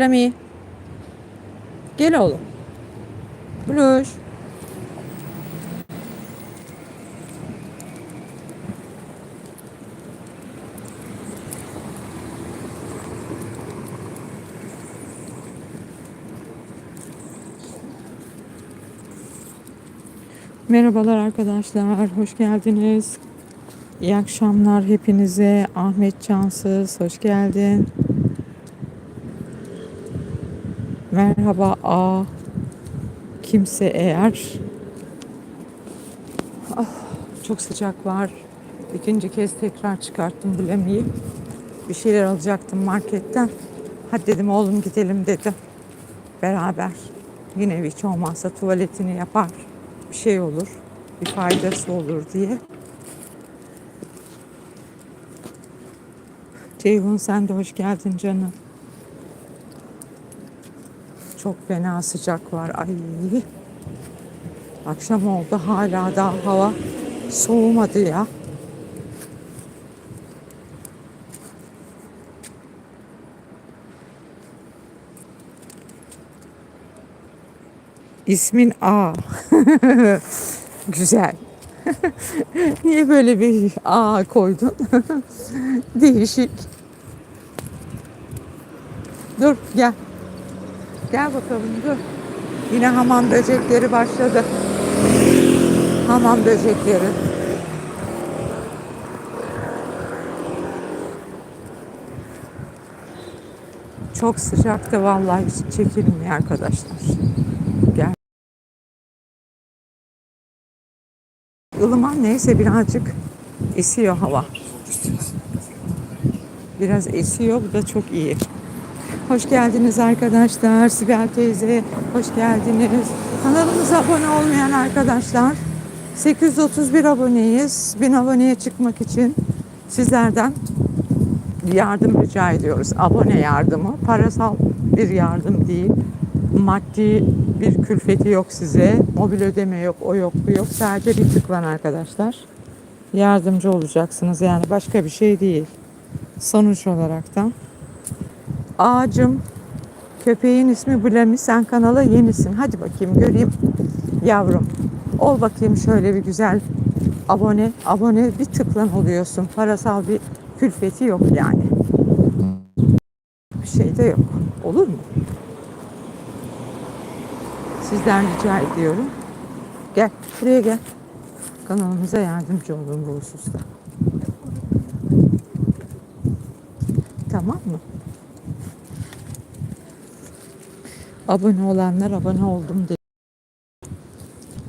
Rami. Gel oğlum. Bluş. Merhabalar arkadaşlar, hoş geldiniz. İyi akşamlar hepinize. Ahmet Cansız, hoş geldin. Merhaba A. Kimse eğer. Ah, çok sıcak var. İkinci kez tekrar çıkarttım bilemeyi. Bir şeyler alacaktım marketten. Hadi dedim oğlum gidelim dedim. Beraber. Yine hiç olmazsa tuvaletini yapar. Bir şey olur. Bir faydası olur diye. Ceyhun sen de hoş geldin canım. Çok fena sıcak var. Ay. Akşam oldu hala daha hava soğumadı ya. İsmin A. Güzel. Niye böyle bir A koydun? Değişik. Dur gel. Gel bakalım dur. Yine hamam böcekleri başladı. Hamam böcekleri. Çok sıcaktı vallahi hiç çekilmiyor arkadaşlar. Gel. ılıman neyse birazcık esiyor hava. Biraz esiyor bu da çok iyi. Hoş geldiniz arkadaşlar. Sibel teyze hoş geldiniz. Kanalımıza abone olmayan arkadaşlar 831 aboneyiz. 1000 aboneye çıkmak için sizlerden yardım rica ediyoruz. Abone yardımı. Parasal bir yardım değil. Maddi bir külfeti yok size. Mobil ödeme yok, o yok, bu yok. Sadece bir tıkla arkadaşlar. Yardımcı olacaksınız. Yani başka bir şey değil. Sonuç olarak da. Ağacım, köpeğin ismi Blami. Sen kanala yenisin. Hadi bakayım göreyim yavrum. Ol bakayım şöyle bir güzel abone. Abone bir tıklan oluyorsun. Parasal bir külfeti yok yani. Bir şey de yok. Olur mu? Sizden rica ediyorum. Gel, buraya gel. Kanalımıza yardımcı olun bu hususta. Tamam mı? Abone olanlar abone oldum dedi.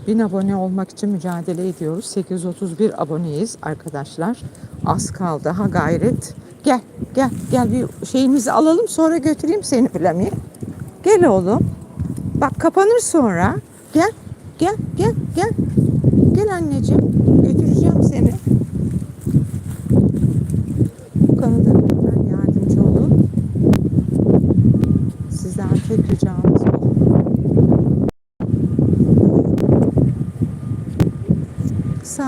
1000 abone olmak için mücadele ediyoruz. 831 aboneyiz arkadaşlar. Az kaldı ha gayret. Gel gel gel bir şeyimizi alalım sonra götüreyim seni Plami'ye. Gel oğlum. Bak kapanır sonra. Gel gel gel gel. Gel anneciğim. Götüreceğim seni. Bu kanalda lütfen yardımcı olun. Sizden tek ricamız bu.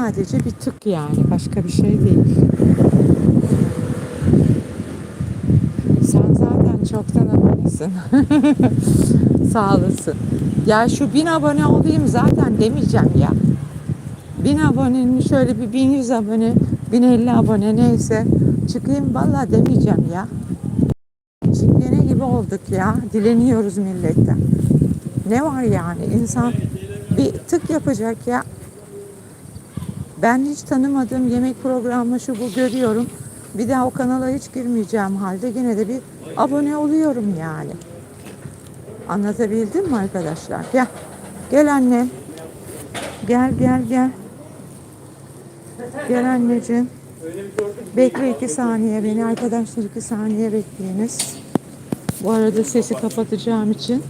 Sadece bir tık yani başka bir şey değil. Sen zaten çoktan abonesin. Sağ olasın. Ya şu bin abone olayım zaten demeyeceğim ya. Bin abonenin şöyle bir bin yüz abone, bin elli abone neyse çıkayım vallahi demeyeceğim ya. Çingene gibi olduk ya. Dileniyoruz milletten. Ne var yani insan bir tık yapacak ya. Ben hiç tanımadığım yemek programı şu bu görüyorum. Bir daha o kanala hiç girmeyeceğim halde yine de bir abone oluyorum yani. Anlatabildim mi arkadaşlar? Gel. Gel annem. Gel gel gel. Gel anneciğim. Bekle iki saniye beni arkadaşlar iki saniye bekleyiniz. Bu arada sesi kapatacağım için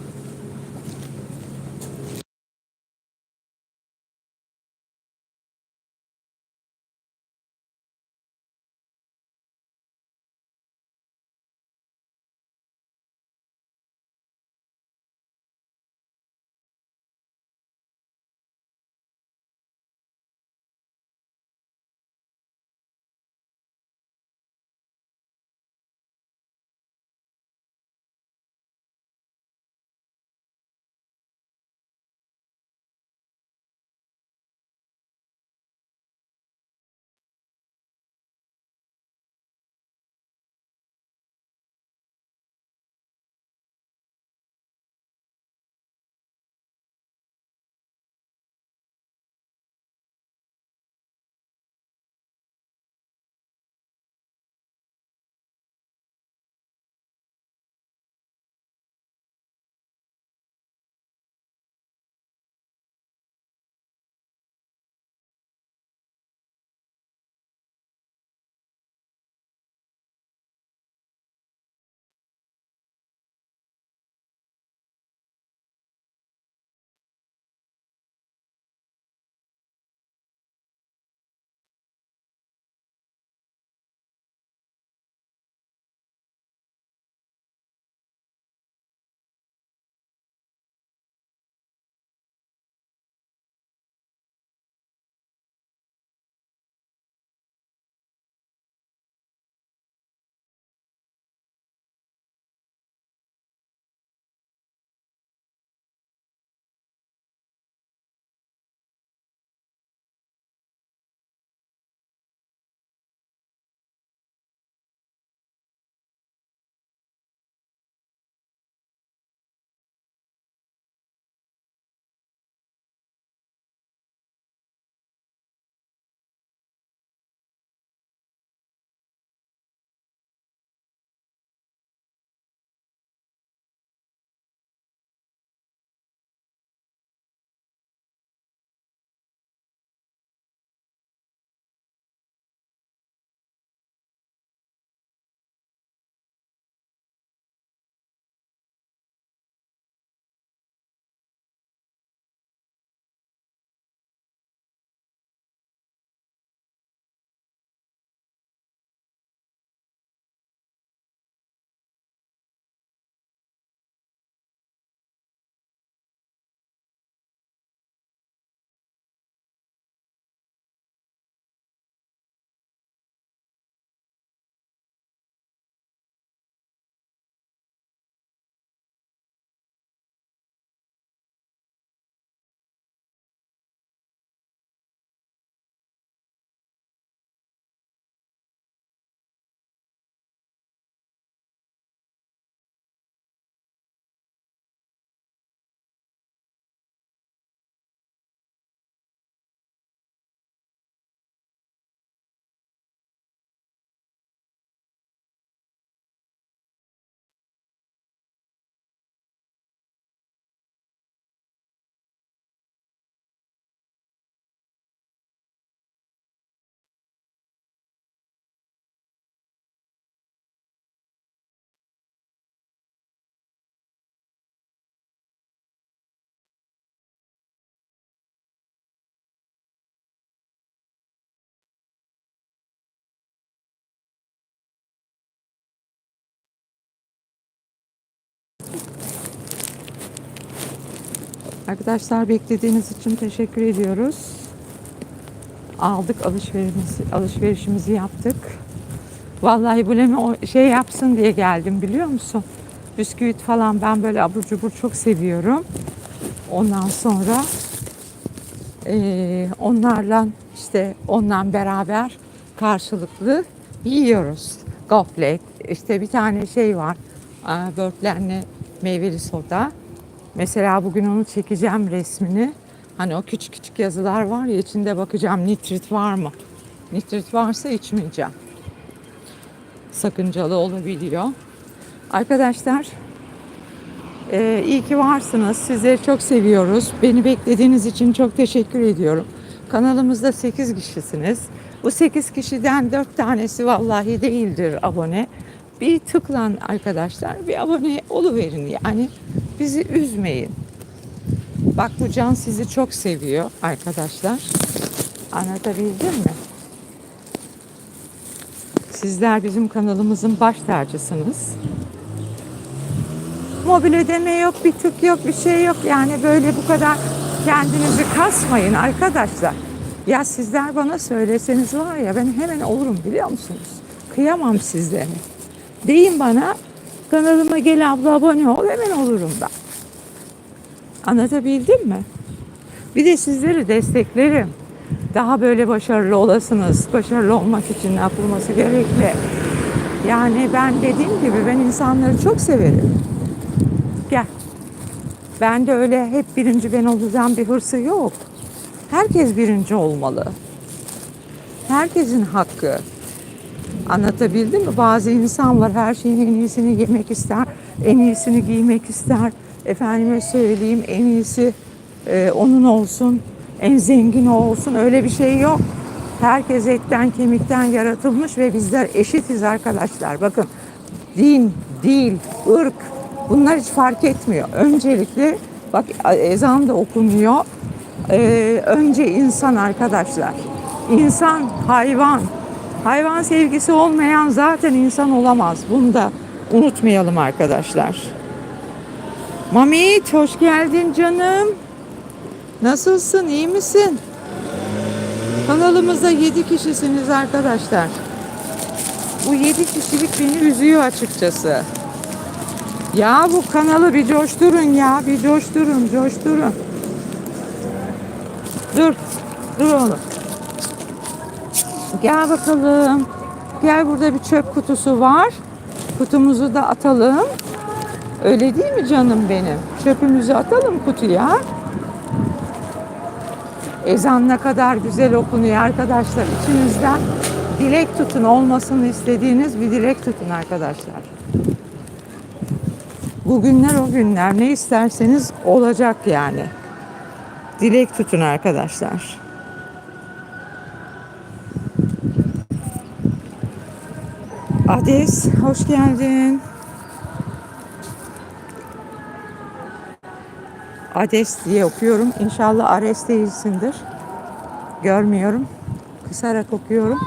Arkadaşlar beklediğiniz için teşekkür ediyoruz. Aldık alışverişimizi, alışverişimizi yaptık. Vallahi Bulemi o şey yapsın diye geldim biliyor musun? Bisküvit falan ben böyle abur cubur çok seviyorum. Ondan sonra eee, onlarla işte onunla beraber karşılıklı yiyoruz. Goflet, işte bir tane şey var. aa, Börtlenli meyveli soda. Mesela bugün onu çekeceğim resmini. Hani o küçük küçük yazılar var ya içinde bakacağım nitrit var mı? Nitrit varsa içmeyeceğim. Sakıncalı olabiliyor. Arkadaşlar ee, iyi ki varsınız. Sizleri çok seviyoruz. Beni beklediğiniz için çok teşekkür ediyorum. Kanalımızda 8 kişisiniz. Bu 8 kişiden 4 tanesi vallahi değildir abone. Bir tıklan arkadaşlar. Bir abone oluverin yani. Bizi üzmeyin. Bak bu can sizi çok seviyor arkadaşlar. Anlatabildim mi? Sizler bizim kanalımızın baş tacısınız. Mobil ödeme yok, bir tık yok, bir şey yok. Yani böyle bu kadar kendinizi kasmayın arkadaşlar. Ya sizler bana söyleseniz var ya ben hemen olurum biliyor musunuz? Kıyamam sizlere. Deyin bana kanalıma gel abla abone ol hemen olurum ben. Anlatabildim mi? Bir de sizleri desteklerim. Daha böyle başarılı olasınız. Başarılı olmak için yapılması gerekli? Yani ben dediğim gibi ben insanları çok severim. Gel. Ben de öyle hep birinci ben olacağım bir hırsı yok. Herkes birinci olmalı. Herkesin hakkı. Anlatabildim mi? Bazı insan var her şeyin en iyisini yemek ister, en iyisini giymek ister. Efendime söyleyeyim en iyisi e, onun olsun, en zengin o olsun. Öyle bir şey yok. Herkes etten kemikten yaratılmış ve bizler eşitiz arkadaşlar. Bakın din, dil, ırk bunlar hiç fark etmiyor. Öncelikle bak ezan da okunuyor. Ee, önce insan arkadaşlar. İnsan, hayvan. Hayvan sevgisi olmayan zaten insan olamaz. Bunu da unutmayalım arkadaşlar. Mamit hoş geldin canım. Nasılsın? iyi misin? Kanalımızda 7 kişisiniz arkadaşlar. Bu 7 kişilik beni üzüyor açıkçası. Ya bu kanalı bir coşturun ya. Bir coşturun, coşturun. Dur. Dur oğlum. Gel bakalım. Gel burada bir çöp kutusu var. Kutumuzu da atalım. Öyle değil mi canım benim? Çöpümüzü atalım kutuya. Ezan ne kadar güzel okunuyor arkadaşlar. İçinizden dilek tutun. Olmasını istediğiniz bir dilek tutun arkadaşlar. Bugünler o günler. Ne isterseniz olacak yani. Dilek tutun arkadaşlar. Ades, hoş geldin. Ades diye okuyorum. İnşallah Ares değilsindir. Görmüyorum. Kısarak okuyorum.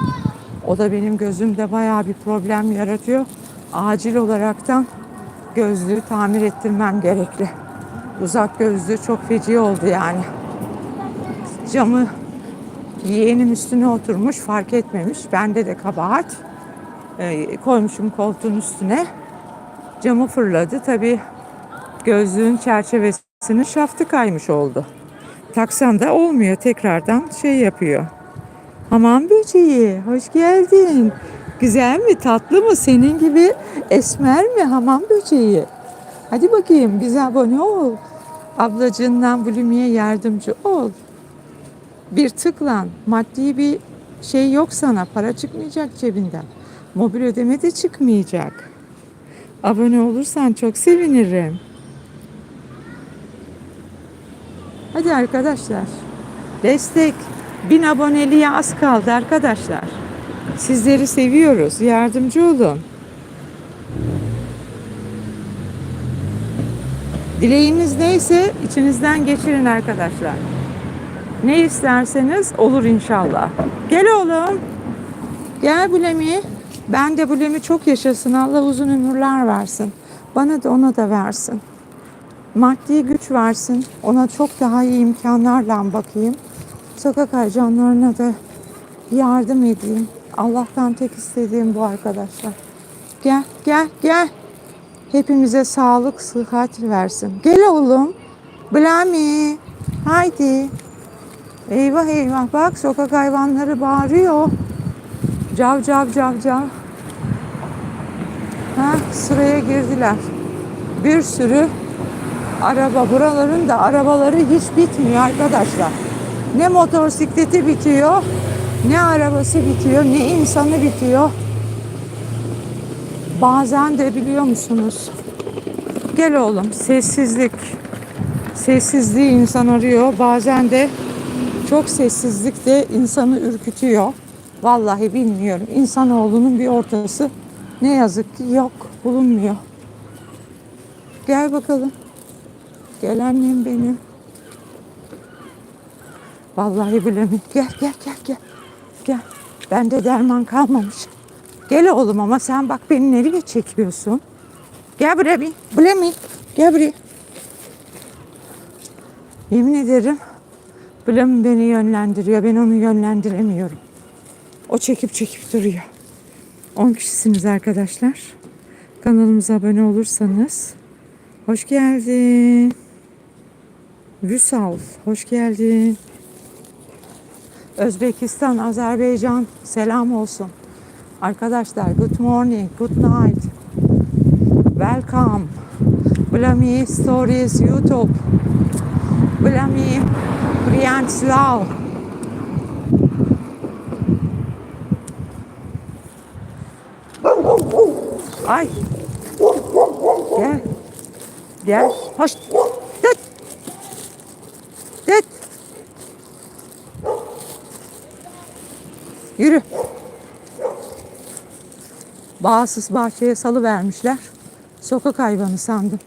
O da benim gözümde bayağı bir problem yaratıyor. Acil olaraktan gözlüğü tamir ettirmem gerekli. Uzak gözlüğü çok feci oldu yani. Camı yeğenim üstüne oturmuş fark etmemiş. Bende de kabahat. Ee, koymuşum koltuğun üstüne. Camı fırladı. Tabii gözlüğün çerçevesinin şaftı kaymış oldu. Taksan da olmuyor. Tekrardan şey yapıyor. Hamam böceği, hoş geldin. Güzel mi, tatlı mı? Senin gibi esmer mi hamam böceği? Hadi bakayım bize abone ol. Ablacığından Blumi'ye yardımcı ol. Bir tıklan. Maddi bir şey yok sana. Para çıkmayacak cebinden. Mobil ödeme de çıkmayacak. Abone olursan çok sevinirim. Hadi arkadaşlar. Destek. Bin aboneliğe az kaldı arkadaşlar. Sizleri seviyoruz. Yardımcı olun. Dileğiniz neyse içinizden geçirin arkadaşlar. Ne isterseniz olur inşallah. Gel oğlum. Gel Bulemi. Ben de Bulemi çok yaşasın. Allah uzun ömürler versin. Bana da ona da versin. maddi güç versin. Ona çok daha iyi imkanlarla bakayım. Sokak hayvanlarına da yardım edeyim. Allah'tan tek istediğim bu arkadaşlar. Gel, gel, gel. Hepimize sağlık, sıhhat versin. Gel oğlum. Blami. Haydi. Eyvah eyvah bak sokak hayvanları bağırıyor. Cav cav cav cav. Ha, sıraya girdiler. Bir sürü araba. Buraların da arabaları hiç bitmiyor arkadaşlar. Ne motosikleti bitiyor, ne arabası bitiyor, ne insanı bitiyor. Bazen de biliyor musunuz? Gel oğlum sessizlik. Sessizliği insan arıyor. Bazen de çok sessizlik de insanı ürkütüyor. Vallahi bilmiyorum. İnsanoğlunun bir ortası ne yazık ki yok, bulunmuyor. Gel bakalım. Gel annem benim. Vallahi bilemiyorum. Gel gel gel gel. Gel. Bende derman kalmamış. Gel oğlum ama sen bak beni nereye çekiyorsun? Gel buraya bir. Buraya? Gel buraya. Yemin ederim Blam beni yönlendiriyor. Ben onu yönlendiremiyorum. O çekip çekip duruyor. 10 kişisiniz arkadaşlar. Kanalımıza abone olursanız. Hoş geldin. Vüsal, hoş geldin. Özbekistan, Azerbaycan selam olsun. Arkadaşlar good morning, good night. Welcome. Blami Stories YouTube. Blami Priyanslav. Ay. Gel. Gel. Hoş. Tut. Tut. Yürü. Bağsız bahçeye salı vermişler. Sokak hayvanı sandım.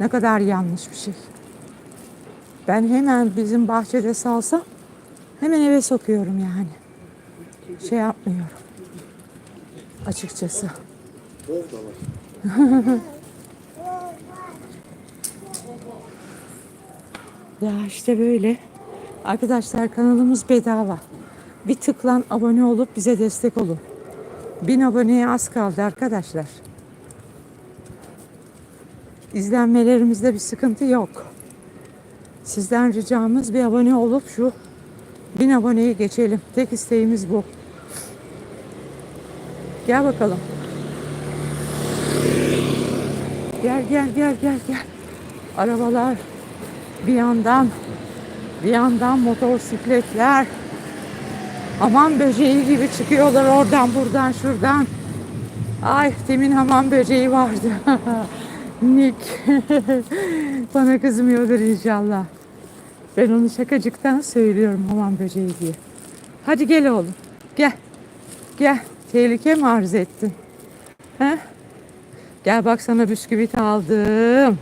Ne kadar yanlış bir şey. Ben hemen bizim bahçede salsam hemen eve sokuyorum yani. Şey yapmıyorum. Açıkçası. Ya işte böyle. Arkadaşlar kanalımız bedava. Bir tıklan abone olup bize destek olun. Bin aboneye az kaldı arkadaşlar. İzlenmelerimizde bir sıkıntı yok. Sizden ricamız bir abone olup şu bin aboneyi geçelim. Tek isteğimiz bu. Gel bakalım. Gel gel gel gel gel. Arabalar bir yandan bir yandan motosikletler hamam böceği gibi çıkıyorlar oradan buradan şuradan. Ay demin hamam böceği vardı. Nick. Bana kızmıyordur inşallah. Ben onu şakacıktan söylüyorum hamam böceği diye. Hadi gel oğlum. Gel. Gel. Tehlike mi arz ettin? He? Gel bak sana bisküvit aldım.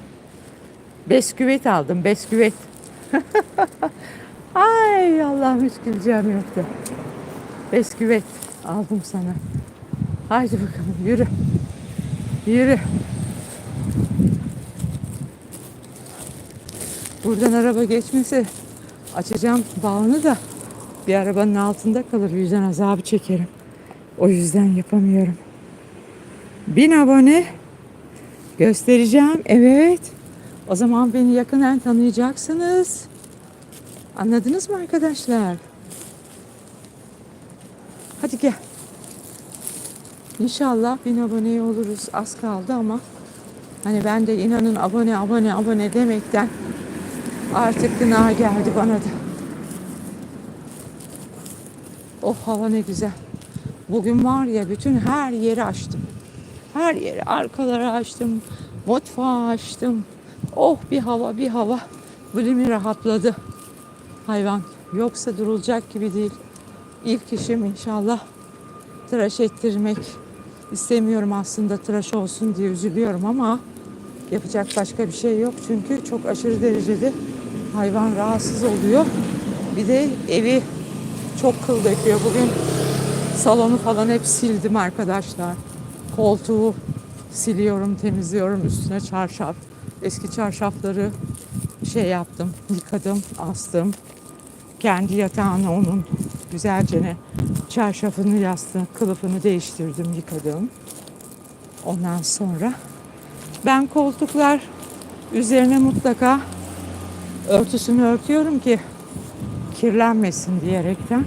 Besküvit aldım. Besküvit. Ay Allah'ım hiç güleceğim yoktu. Besküvit aldım sana. Haydi bakalım yürü. Yürü. Buradan araba geçmesi açacağım bağını da bir arabanın altında kalır. Yüzden azabı çekerim. O yüzden yapamıyorum. Bin abone göstereceğim. Evet. O zaman beni yakından tanıyacaksınız. Anladınız mı arkadaşlar? Hadi gel. İnşallah bin aboneye oluruz. Az kaldı ama hani ben de inanın abone abone abone demekten artık gına geldi bana da. Oh hava ne güzel. Bugün var ya bütün her yeri açtım. Her yeri arkaları açtım. Mutfağı açtım. Oh bir hava bir hava. Bilimi rahatladı. Hayvan. Yoksa durulacak gibi değil. İlk işim inşallah tıraş ettirmek. İstemiyorum aslında tıraş olsun diye üzülüyorum ama yapacak başka bir şey yok. Çünkü çok aşırı derecede hayvan rahatsız oluyor. Bir de evi çok kıl döküyor. Bugün salonu falan hep sildim arkadaşlar. Koltuğu siliyorum, temizliyorum. Üstüne çarşaf, eski çarşafları şey yaptım, yıkadım, astım. Kendi yatağını onun güzelce çarşafını, yastığını, kılıfını değiştirdim, yıkadım. Ondan sonra ben koltuklar üzerine mutlaka örtüsünü örtüyorum ki kirlenmesin diyerekten.